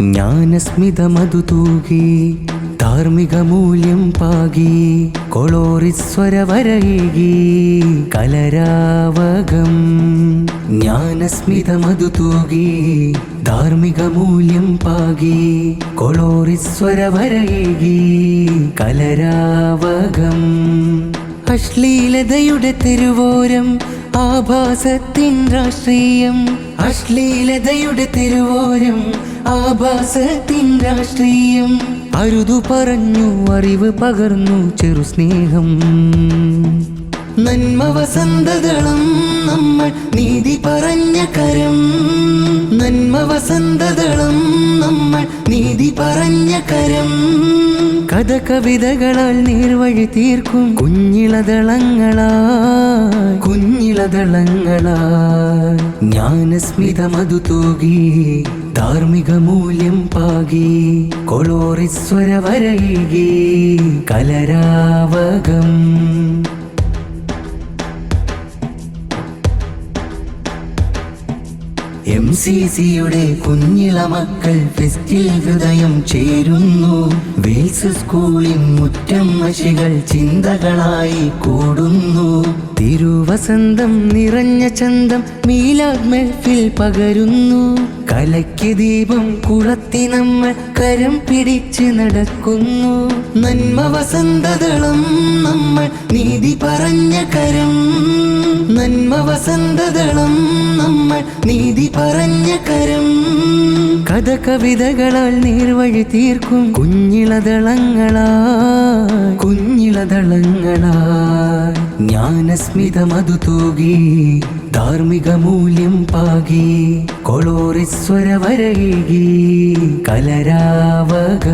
ജ്ഞാനസ്മിതമതു തൂകി ധാർമ്മിക മൂല്യം പാകി കൊളോറിസ്വരവരയേകി കലരാവകം. ജ്ഞാനസ്മിതമതു തൂകി ധാർമ്മിക മൂല്യം പാകി കൊളോറിസ്വരവരയേകി കലരാവകം. അശ്ലീലതയുടെ തെരുവോരം ആഭാസത്തിൻ രാഷ്ട്രീയം അശ്ലീലതയുടെ തിരുവോരം. ആഭാസത്തിൻ രാഷ്ട്രീയം അരുതു പറഞ്ഞു അറിവ് പകർന്നു ചെറു സ്നേഹം. നന്മ വസന്തതളം നമ്മൾ നീതി പറഞ്ഞ കരം. നന്മ വസന്തതളം നമ്മൾ നീതി പറഞ്ഞ കരം. കഥ കവിതകളാൽ നീർവഴി തീർക്കും കുഞ്ഞിളതളങ്ങളാ കുഞ്ഞിളതളങ്ങളാ ജ്ഞാനസ്മിതമതു തൂകി ധാർമ്മിക മൂല്യം പാകി കൊളോറിസ്വര വരയികി കലരാവകം. എം സി സിയുടെ കുഞ്ഞിള മക്കൾ ഫെസ്റ്റിൽ ഹൃദയം ചേരുന്നു. വെയിൽസ് സ്കൂളിൽ മുറ്റം മഷികൾ ചിന്തകളായി കൂടുന്നു. തിരുവസന്തം നിറഞ്ഞ ചന്തം മീലാദ് മെൽഫിൽ പകരുന്നു. കലയ്ക്ക് ദീപം കുളത്തി നമ്മൾ കരം പിടിച്ച് നടക്കുന്നു. നന്മ വസന്തതളം നമ്മൾ നീതി പറഞ്ഞ കരം. നന്മ വസന്തതളം നമ്മൾ നീതി പറഞ്ഞ കരം. കഥ കവിതകളാൽ നീർവഴി തീർക്കും കുഞ്ഞിളതളങ്ങളാ കുഞ്ഞിളതളങ്ങളാ ജ്ഞാനസ്മിതമതു തൂകി ധാർമ്മിക മൂല്യം പാകി കൊളോറിസ്വര വരകി കലരാവകം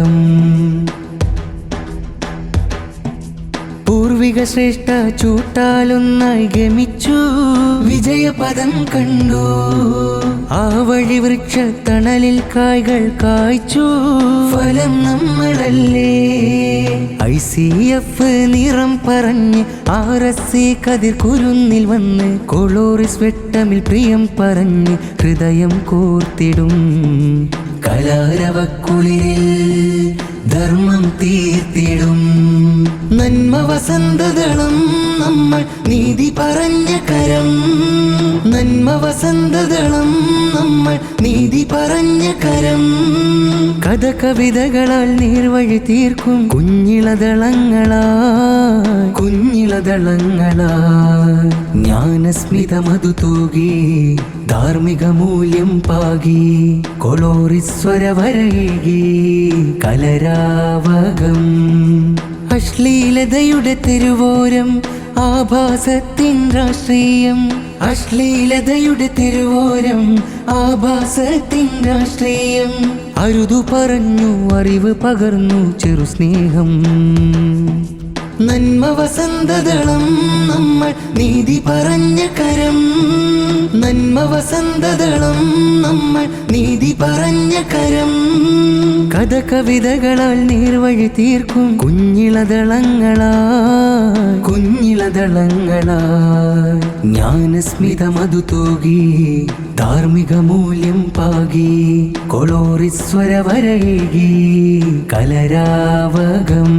ശ്രേഷ്ഠ ചൂട്ടാലൊന്നായി ഗമിച്ചു വിജയപദം കണ്ടു. ആ വഴി വൃക്ഷ തണലിൽ കായ്കൾ കായ്ച്ചു. ഫലം നമ്മളല്ലേ? ഐ സി എഫ് നിറം പറഞ്ഞ് ആർ എസ് സി കതിർ കുരുന്നിൽ വന്ന് കൊളോറിസ് വെട്ടമിൽ പ്രിയം പറഞ്ഞ് ഹൃദയം കോർത്തിടും. കലാരവക്കുളിരിൽ ധർമ്മം തീർത്തിടും. നന്മ വസന്തതളം നമ്മൾ നീതി പറഞ്ഞ കരം. നന്മ വസന്തതളം നമ്മൾ നീതി പറഞ്ഞ കരം. കഥ കവിതകളാൽ നീർവഴി തീർക്കും കുഞ്ഞിളതളങ്ങളാ കുഞ്ഞിളതളങ്ങളാ ജ്ഞാനസ്മിത മധു തൂകി ധാർമ്മിക മൂല്യം പാകി കൊളോറിസ്വരവരയേകി കലരാവകം. അശ്ലീലതയുടെ തിരുവോരം ആഭാസത്തിൻ രാഷ്ട്രീയം. അശ്ലീലതയുടെ തിരുവോരം ആഭാസത്തിൻ രാഷ്ട്രീയം. അരുതു പറഞ്ഞു അറിവ് പകർന്നു ചെറു സ്നേഹം. നന്മ വസന്തതളം നമ്മൾ നീതി പറഞ്ഞ കരം. നന്മ വസന്തതളം നമ്മൾ നീതി പറഞ്ഞ കരം. കഥ കവിതകളാൽ നീർവഴി തീർക്കും കുഞ്ഞിളതളങ്ങളാ കുഞ്ഞിളതളങ്ങളാ ജ്ഞാനസ്മിതമതു തൂകി ധാർമ്മിക മൂല്യം പാകി കൊളോറിസ്വര വരകി കലരാവകം.